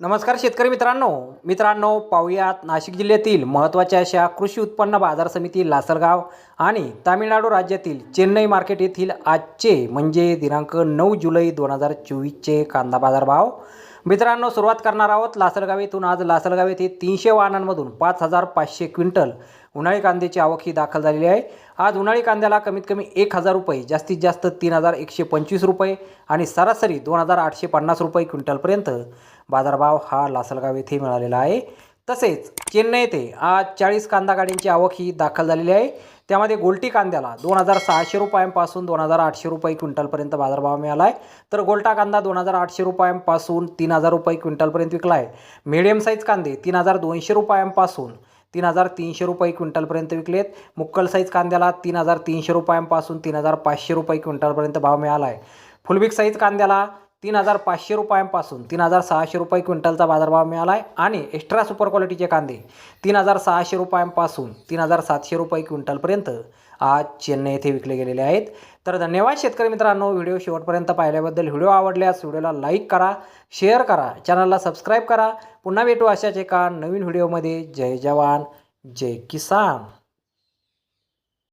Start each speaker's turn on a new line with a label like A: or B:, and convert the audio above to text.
A: नमस्कार शेतकरी मित्रांनो. मित्रांनो पाहुयात नाशिक जिल्ह्यातील महत्त्वाच्या अशा कृषी उत्पन्न बाजार समिती लासलगाव आणि तामिळनाडू राज्यातील चेन्नई मार्केट येथील आजचे म्हणजे दिनांक नऊ जुलै दोन हजार चोवीसचे कांदा बाजार भाव मित्रांनो सुरुवात करणार आहोत लासलगाव येथून. आज लासलगाव येथे तीनशे वाहनांमधून पाच हजार पाचशे क्विंटल उन्हाळी कांद्याची आवक ही दाखल झालेली आहे. आज उन्हाळी कांद्याला कमीत कमी एक हजार रुपये जास्तीत जास्त तीन हजार एकशे पंचवीस रुपये आणि सरासरी दोन हजार आठशे पन्नास रुपये क्विंटलपर्यंत बाजारभाव हा लासलगाव येथे मिळालेला आहे. तसेच चेन्नई येथे आज चाळीस कांदा गाड्यांची आवक ही दाखल झालेली आहे. त्यामध्ये गोल्टी कांद्याला दोन हजार सहाशे रुपयांपासून दोन हजार आठशे रुपये क्विंटलपर्यंत बाजारभाव मिळाला आहे. तर गोल्टा कांदा दोन हजार आठशे रुपयांपासून तीन हजार रुपये क्विंटलपर्यंत विकला आहे. मिडियम साईज कांदे तीन हजार दोनशे रुपयांपासून तीन हजार तीनशे रुपये क्विंटलपर्यंत विकलेत. मुक्कल साईज कांद्याला तीन हजार तीनशे रुपयांपासून तीन हजार पाचशे रुपये क्विंटलपर्यंत भाव मिळाला आहे फुलबिक साईज कांद्याला तीन हजार पाचशे रुपयांपासून तीन हजार सहाशे रुपये क्विंटलचा बाजारभाव मिळाला आहे आणि एक्स्ट्रा सुपर क्वालिटीचे कांदे तीन हजार सहाशे रुपयांपासून तीन हजार सातशे रुपये क्विंटलपर्यंत आज चेन्नई येथे विकले गेलेले आहेत. तर धन्यवाद शेतकरी मित्रांनो व्हिडिओ शेवटपर्यंत पाहिल्याबद्दल. व्हिडिओ आवडल्यास व्हिडिओला लाईक करा शेअर करा चॅनलला सबस्क्राईब करा. पुन्हा भेटू अशाच एका नवीन व्हिडिओमध्ये. जय जवान जय किसान.